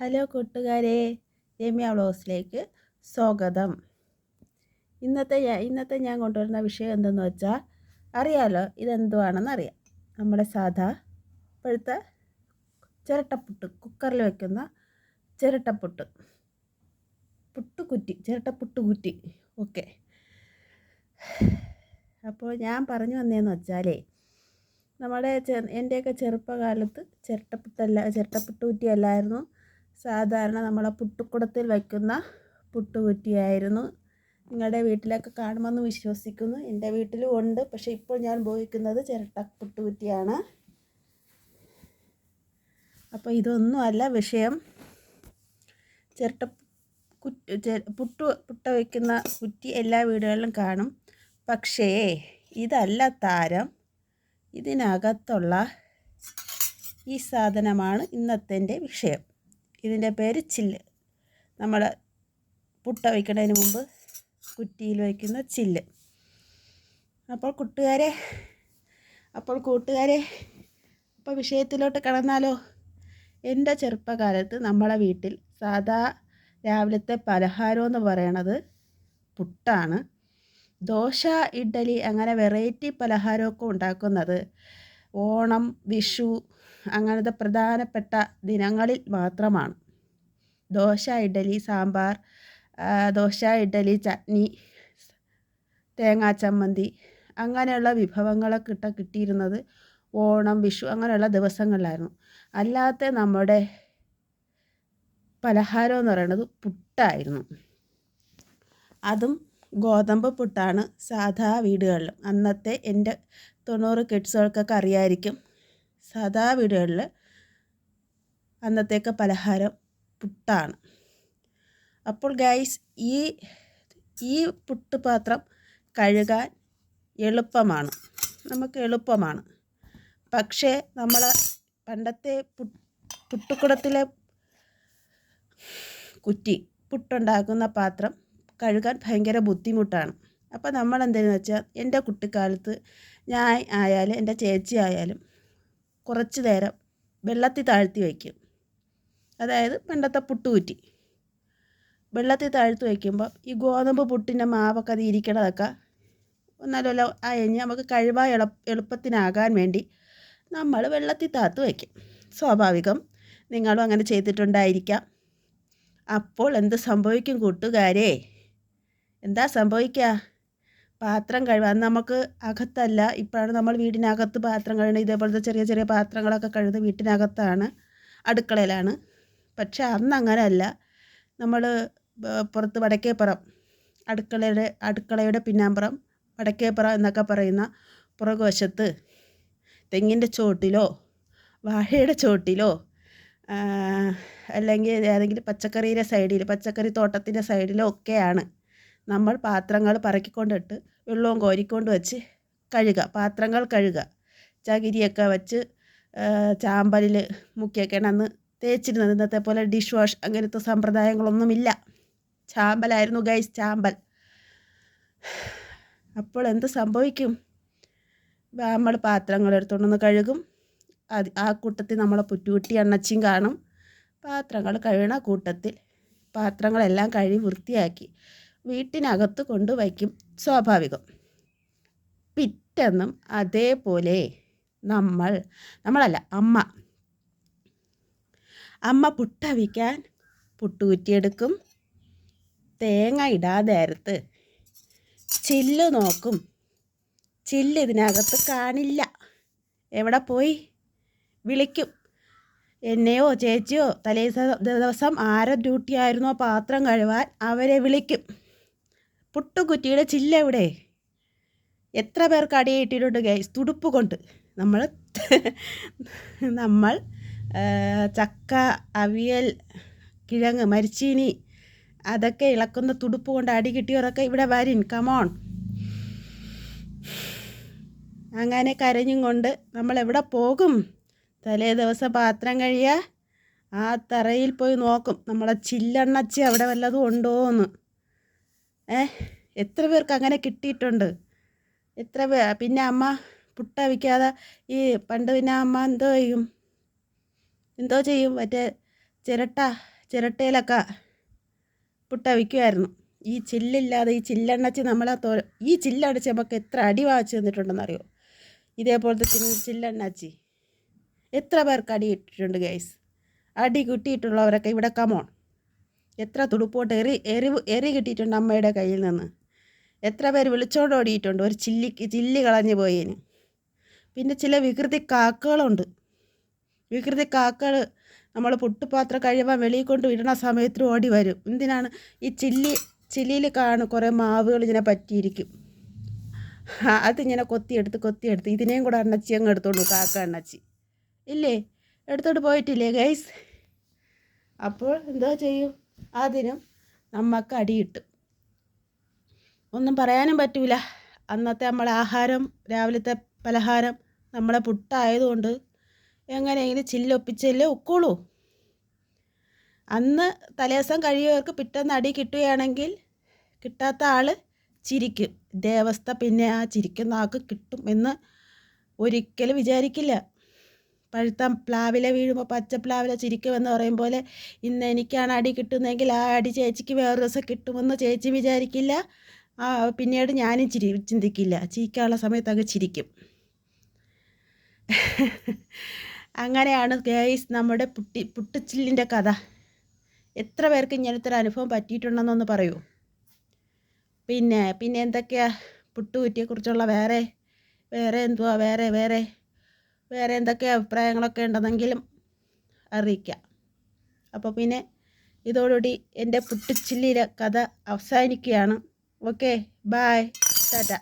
Hello കൂട്ടുകാരെ രമ്യ വ്ളോഗ്സിലേക്ക് സ്വാഗതം. ഇന്നത്തെ ഇന്നത്തെ ഞാൻ കൊണ്ടുവരുന്ന വിഷയം എന്തെന്ന് വെച്ചാൽ അറിയാലോ ഇതെന്തുവാണെന്ന് അറിയാം നമ്മുടെ സാധാ ഇപ്പോഴത്തെ ചിരട്ടപ്പുട്ട് കുക്കറിൽ വെക്കുന്ന ചിരട്ടപ്പുട്ട്. പുട്ടുകുറ്റി ചിരട്ടപ്പുട്ട് കുറ്റി ഓക്കെ. അപ്പോൾ ഞാൻ പറഞ്ഞു വന്നതെന്ന് വെച്ചാലേ നമ്മുടെ ചെ എന്റെയൊക്കെ ചെറുപ്പകാലത്ത് ചിരട്ടപ്പുട്ടല്ല ചിരട്ടപ്പുട്ട് കുറ്റിയല്ലായിരുന്നു സാധാരണ നമ്മളെ പുട്ടുക്കുടത്തിൽ വയ്ക്കുന്ന പുട്ടുകുറ്റിയായിരുന്നു നിങ്ങളുടെ വീട്ടിലൊക്കെ കാണുമെന്ന് വിശ്വസിക്കുന്നു. എന്റെ വീട്ടിലും ഉണ്ട്. പക്ഷേ ഇപ്പോൾ ഞാൻ ഉപയോഗിക്കുന്നത് ചിരട്ട പുട്ടുകുറ്റിയാണ് അപ്പോൾ ഇതൊന്നുമല്ല വിഷയം. ചിരട്ട കുറ്റി പുട്ട് പുട്ട വയ്ക്കുന്ന കുറ്റി എല്ലാ വീടുകളിലും കാണും. പക്ഷേ ഇതല്ല താരം. ഇതിനകത്തുള്ള ഈ സാധനമാണ് ഇന്നത്തെ വിഷയം. ഇതിന്റെ പേര് ചില്ല്. നമ്മൾ പുട്ട വയ്ക്കുന്നതിന് മുമ്പ് കുറ്റിയിൽ വയ്ക്കുന്ന ചില്ല്. അപ്പോൾ കൂട്ടുകാരെ അപ്പോൾ കൂട്ടുകാരെ അപ്പോൾ വിഷയത്തിലോട്ട് കടന്നാലോ? എന്റെ ചെറുപ്പകാലത്ത് നമ്മളെ വീട്ടിൽ സാധാ രാവിലത്തെ പലഹാരം എന്ന് പറയണത് പുട്ടാണ്. ദോശ ഇഡ്ഡലി അങ്ങനെ വെറൈറ്റി പലഹാരമൊക്കെ ഉണ്ടാക്കുന്നത്. ഓണം വിഷു അങ്ങനത്തെ പ്രധാനപ്പെട്ട ദിനങ്ങളിൽ മാത്രമാണ്. ദോശ ഇഡലി സാമ്പാർ ദോശ ഇഡലി ചട്നി തേങ്ങാ ചമ്മന്തി അങ്ങനെയുള്ള വിഭവങ്ങളൊക്കെ ഇട്ട കിട്ടിയിരുന്നത് ഓണം വിഷു അങ്ങനെയുള്ള ദിവസങ്ങളിലായിരുന്നു. അല്ലാത്ത നമ്മുടെ പലഹാരം എന്ന് പറയുന്നത് പുട്ടായിരുന്നു. അതും ഗോതമ്പ് പുട്ടാണ് സാധാ വീടുകളിലും. അന്നത്തെ എന്റെ തൊണ്ണൂറ് കിഡ്സുകൾക്കൊക്കെ അറിയായിരിക്കും സാധാ വീടുകളിൽ അന്നത്തേക്ക് പലഹാരം പുട്ടാണ്. അപ്പോൾ ഗൈസ് ഈ ഈ പുട്ടുപാത്രം കഴുകാൻ എളുപ്പമാണ്. നമുക്ക് എളുപ്പമാണ്. പക്ഷേ നമ്മൾ പണ്ടത്തെ പുട്ടുക്കുടത്തിലെ കുറ്റി പുട്ടുണ്ടാക്കുന്ന പാത്രം കഴുകാൻ ഭയങ്കര ബുദ്ധിമുട്ടാണ്. അപ്പോൾ നമ്മൾ എന്തെന്ന് വെച്ചാൽ എന്റെ കുട്ടിക്കാലത്ത് ഞാൻ ആയാലും എന്റെ ചേച്ചി ആയാലും കുറച്ച് നേരം വെള്ളത്തിൽ താഴ്ത്തി വയ്ക്കും. അതായത് പണ്ടത്തെ പുട്ടുകുറ്റി. വെള്ളത്തിൽ താഴ്ത്തി വയ്ക്കുമ്പോൾ ഈ ഗോതമ്പ് പുട്ടിന്റെ മാവൊക്കെ അത് ഇരിക്കണതൊക്കെ നല്ലപോലെ അയഞ്ഞ് നമുക്ക് കഴിവാ എളു എളുപ്പത്തിനാകാൻ വേണ്ടി നമ്മൾ വെള്ളത്തിൽ താത്ത് വയ്ക്കും. സ്വാഭാവികം നിങ്ങളും അങ്ങനെ ചെയ്തിട്ടുണ്ടായിരിക്കാം. അപ്പോൾ എന്ത് സംഭവിക്കും കൂട്ടുകാരേ? എന്താ സംഭവിക്കുക? പാത്രം കഴുകാൻ നമുക്ക് അകത്തല്ല. ഇപ്പോഴാണ് നമ്മൾ വീടിനകത്ത് പാത്രം കഴുകുന്നത്. ഇതേപോലത്തെ ചെറിയ ചെറിയ പാത്രങ്ങളൊക്കെ കഴുകുന്നത് വീട്ടിനകത്താണ് അടുക്കളയിലാണ്. പക്ഷെ അന്ന് അങ്ങനെയല്ല നമ്മൾ പുറത്ത് വടക്കേപ്പുറം അടുക്കളയുടെ അടുക്കളയുടെ പിന്നാമ്പുറം വടക്കേപ്പുറം എന്നൊക്കെ പറയുന്ന പുറകുവശത്ത് തെങ്ങിന്റെ ചോട്ടിലോ വാഴയുടെ ചോട്ടിലോ അല്ലെങ്കിൽ ഏതെങ്കിലും പച്ചക്കറിയുടെ സൈഡിൽ പച്ചക്കറി തോട്ടത്തിന്റെ സൈഡിലോ ഒക്കെയാണ് നമ്മൾ പാത്രങ്ങൾ പറക്കിക്കൊണ്ടിട്ട് വെള്ളവും കോരിക്കൊണ്ട് വെച്ച് കഴുകുക പാത്രങ്ങൾ കഴുകുക ചകിരിയൊക്കെ വെച്ച് ചാമ്പലിൽ മുക്കിയൊക്കെ അന്ന് തേച്ചിരുന്നത് ഇന്നത്തെ പോലെ ഡിഷ് വാഷ് അങ്ങനത്തെ സമ്പ്രദായങ്ങളൊന്നുമില്ല. ചാമ്പലായിരുന്നു ഗൈസ് ചാമ്പൽ. അപ്പോൾ എന്ത് സംഭവിക്കും? നമ്മൾ പാത്രങ്ങൾ എടുത്തുകൊണ്ടൊന്ന് കഴുകും. അത് ആ കൂട്ടത്തിൽ നമ്മളെ പുറ്റുകുട്ടി അണ്ണച്ചിയും കാണും. പാത്രങ്ങൾ കഴുകണ കൂട്ടത്തിൽ പാത്രങ്ങളെല്ലാം കഴുകി വൃത്തിയാക്കി. വീട്ടിനകത്ത് കൊണ്ടുവയ്ക്കും. സ്വാഭാവികം. പിറ്റെന്നും അതേപോലെ നമ്മൾ നമ്മളല്ല അമ്മ. അമ്മ പുട്ടവിക്കാൻ പുട്ടുകുറ്റിയെടുക്കും. തേങ്ങ ഇടാതെ അരത്ത് ചില്ല് നോക്കും. ചില്ല് ഇതിനകത്ത് കാണില്ല. എവിടെ പോയി? വിളിക്കും. എന്നെയോ ചേച്ചിയോ തലേ ദിവസം ആരോ ഡ്യൂട്ടി ആയിരുന്നോ പാത്രം കഴുവാൻ അവരെ വിളിക്കും. പുട്ടുകുറ്റിയുടെ ചില്ല എവിടെ എത്ര പേർക്ക് അടിയിട്ടിട്ടുണ്ട് ഗൈസ് തുടുപ്പ് കൊണ്ട്. നമ്മൾ നമ്മൾ ചക്ക അവിയൽ കിഴങ്ങ് മരിച്ചീനി അതൊക്കെ ഇളക്കുന്ന തുടുപ്പ് കൊണ്ട് അടി കിട്ടിയവരൊക്കെ ഇവിടെ വരിൻ. കമോൺ അങ്ങനെ കരഞ്ഞും കൊണ്ട് നമ്മൾ എവിടെ പോകും? തലേ ദിവസം പാത്രം കഴിയുക ആ തറയിൽ പോയി നോക്കും. നമ്മളെ ചില്ലെണ്ണച്ചി അവിടെ വല്ലതും ഉണ്ടോ എന്ന് എത്ര പേർക്ക് അങ്ങനെ കിട്ടിയിട്ടുണ്ട്? എത്ര പേ പിന്നെ അമ്മ പുട്ട വിൽക്കാതെ ഈ പണ്ട് പിന്നെ അമ്മ എന്തോ ചെയ്യും? എന്തോ ചെയ്യും? മറ്റേ ചിരട്ട ചിരട്ടയിലൊക്കെ പുട്ട വിൽക്കുമായിരുന്നു ഈ ചില്ലില്ലാതെ ഈ ചില്ലെണ്ണച്ച് നമ്മളെ തോ ഈ ചില്ലടച്ച് നമുക്ക് എത്ര അടി വാങ്ങിച്ചു തന്നിട്ടുണ്ടെന്നറിയോ? ഇതേപോലത്തെ ചില്ല ചില്ലെണ്ണച്ചി എത്ര പേർക്ക് അടി കിട്ടിയിട്ടുണ്ട് ഗൈസ് അടി കിട്ടിയിട്ടുള്ളവരൊക്കെ ഇവിടെ കമോൺ എത്ര തുടുപ്പോട്ട് എറി എരിവ് എറി കിട്ടിയിട്ടുണ്ട് അമ്മയുടെ കയ്യിൽ നിന്ന്. എത്ര പേര് വിളിച്ചോണ്ട് ഓടിയിട്ടുണ്ട്. ഒരു ചില്ലി ചില്ലി കളഞ്ഞു പോയതിന് പിന്നെ ചില വികൃതി കാക്കകളുണ്ട്. വികൃതി കാക്കകൾ നമ്മൾ പുട്ടുപാത്രം കഴിയുമ്പോൾ വെളിയിൽ കൊണ്ട് വിടണ സമയത്ത് ഓടി വരും. എന്തിനാണ്? ഈ ചില്ലി ചില്ലിയിൽ കാണും കുറേ മാവുകൾ ഇങ്ങനെ പറ്റിയിരിക്കും. അതിങ്ങനെ കൊത്തിയെടുത്ത് കൊത്തിയെടുത്ത് ഇതിനെയും കൂടെ അണ്ണച്ചി അങ്ങ് എടുത്തോണ്ട് കാക്ക അണ്ണച്ചി. ഇല്ലേ? എടുത്തോണ്ട് പോയിട്ടില്ലേ ഗൈസ്? അപ്പോൾ എന്താ ചെയ്യും? അതിനും നമുക്ക് അടി കിട്ടും. ഒന്നും പറയാനും പറ്റൂല. അന്നത്തെ നമ്മളെ ആഹാരം രാവിലത്തെ പലഹാരം നമ്മളെ പുട്ടായതുകൊണ്ട് എങ്ങനെയെങ്കിലും ചില്ലൊപ്പിച്ചല്ലേ ഒക്കുള്ളൂ. അന്ന് തലേദിവസം കഴിയുന്നവർക്ക് പിറ്റേന്ന് അടി കിട്ടുകയാണെങ്കിൽ കിട്ടാത്ത ആൾ ചിരിക്കും. ഇതേ അവസ്ഥ പിന്നെ ആ ചിരിക്കുന്ന ആൾക്ക് കിട്ടും എന്ന് ഒരിക്കലും വിചാരിക്കില്ല. പഴുത്ത പ്ലാവില വീഴുമ്പോൾ പച്ച പ്ലാവില ചിരിക്കുമെന്ന് പറയും പോലെ ഇന്ന് എനിക്കാണ് അടി കിട്ടുന്നതെങ്കിൽ ആ അടി ചേച്ചിക്ക് വേറെ ദിവസം കിട്ടുമെന്ന് ചേച്ചി വിചാരിക്കില്ല. ആ പിന്നീട് ഞാനും ചിരി ചിന്തിക്കില്ല. ചിരിക്കാനുള്ള സമയത്ത് അങ്ങ് ചിരിക്കും. അങ്ങനെയാണ് ഗേയ്സ് നമ്മുടെ പുട്ടി പുട്ടിച്ചില്ലിന്റെ കഥ. എത്ര പേർക്ക് ഇങ്ങനത്തെ ഒരു അനുഭവം പറ്റിയിട്ടുണ്ടെന്നൊന്ന് പറയൂ. പിന്നെ പിന്നെ എന്തൊക്കെയാ? പുട്ടുകുറ്റിയെക്കുറിച്ചുള്ള വേറെ വേറെ എന്തുവാ? വേറെ വേറെ വേറെ എന്തൊക്കെ അഭിപ്രായങ്ങളൊക്കെ ഉണ്ടെന്നെങ്കിലും അറിയിക്കാം. അപ്പോൾ പിന്നെ ഇതോടുകൂടി എന്റെ പുട്ടിച്ചില്ലിയിലെ കഥ അവസാനിക്കുകയാണ്. Okay bye Tata.